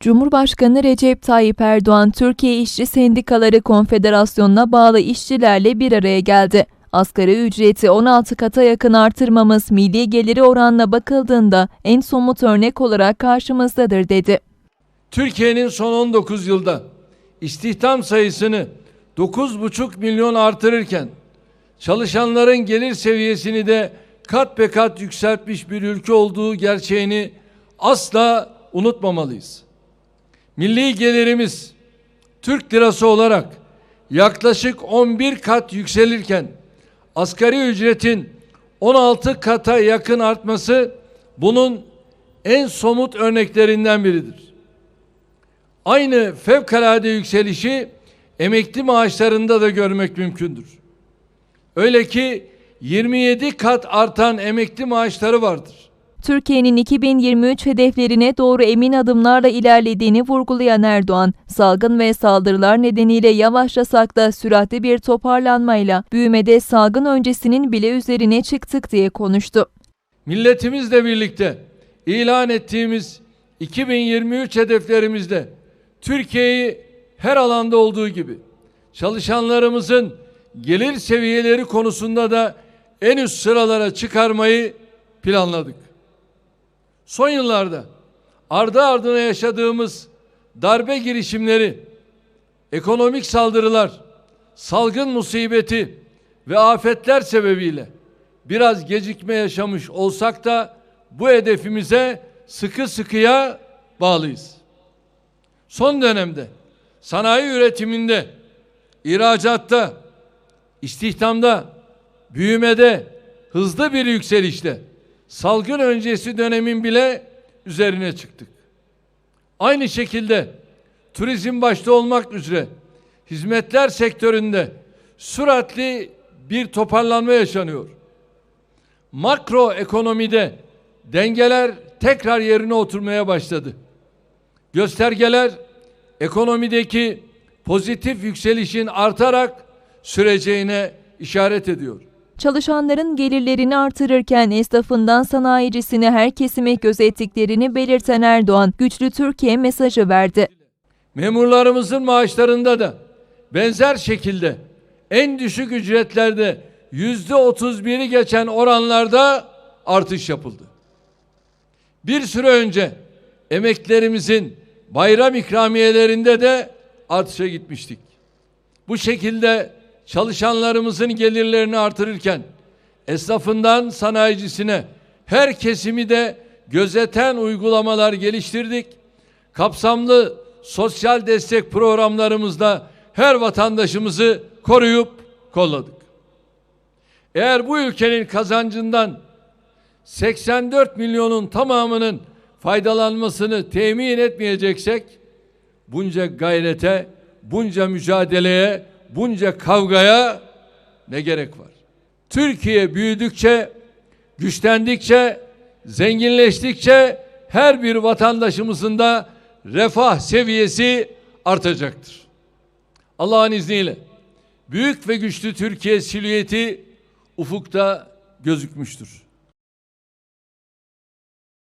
Cumhurbaşkanı Recep Tayyip Erdoğan, Türkiye İşçi Sendikaları Konfederasyonu'na bağlı işçilerle bir araya geldi. Asgari ücreti 16 kata yakın artırmamız milli geliri oranına bakıldığında en somut örnek olarak karşımızdadır dedi. Türkiye'nin son 19 yılda istihdam sayısını 9,5 milyon artırırken çalışanların gelir seviyesini de kat be kat yükseltmiş bir ülke olduğu gerçeğini asla unutmamalıyız. Milli gelirimiz Türk lirası olarak yaklaşık 11 kat yükselirken asgari ücretin 16 kata yakın artması bunun en somut örneklerinden biridir. Aynı fevkalade yükselişi emekli maaşlarında da görmek mümkündür. Öyle ki 27 kat artan emekli maaşları vardır. Türkiye'nin 2023 hedeflerine doğru emin adımlarla ilerlediğini vurgulayan Erdoğan, salgın ve saldırılar nedeniyle yavaşlasak da süratli bir toparlanmayla büyümede salgın öncesinin bile üzerine çıktık diye konuştu. Milletimizle birlikte ilan ettiğimiz 2023 hedeflerimizde Türkiye'yi her alanda olduğu gibi çalışanlarımızın gelir seviyeleri konusunda da en üst sıralara çıkarmayı planladık. Son yıllarda ardı ardına yaşadığımız darbe girişimleri, ekonomik saldırılar, salgın musibeti ve afetler sebebiyle biraz gecikme yaşamış olsak da bu hedefimize sıkı sıkıya bağlıyız. Son dönemde sanayi üretiminde, ihracatta, istihdamda, büyümede hızlı bir yükselişte salgın öncesi dönemin bile üzerine çıktık. Aynı şekilde turizm başta olmak üzere hizmetler sektöründe süratli bir toparlanma yaşanıyor. Makro ekonomide dengeler tekrar yerine oturmaya başladı. Göstergeler ekonomideki pozitif yükselişin artarak süreceğine işaret ediyor. Çalışanların gelirlerini artırırken esnafından sanayicisine her kesimi gözettiklerini belirten Erdoğan, güçlü Türkiye mesajı verdi. Memurlarımızın maaşlarında da benzer şekilde en düşük ücretlerde yüzde otuz biri geçen oranlarda artış yapıldı. Bir süre önce emeklerimizin bayram ikramiyelerinde de artışa gitmiştik. Bu şekilde çalışanlarımızın gelirlerini artırırken esnafından sanayicisine her kesimi de gözeten uygulamalar geliştirdik. Kapsamlı sosyal destek programlarımızda her vatandaşımızı koruyup kolladık. Eğer bu ülkenin kazancından 84 milyonun tamamının faydalanmasını temin etmeyeceksek bunca gayrete, bunca mücadeleye, bunca kavgaya ne gerek var? Türkiye büyüdükçe, güçlendikçe, zenginleştikçe her bir vatandaşımızın da refah seviyesi artacaktır. Allah'ın izniyle büyük ve güçlü Türkiye silüeti ufukta gözükmüştür.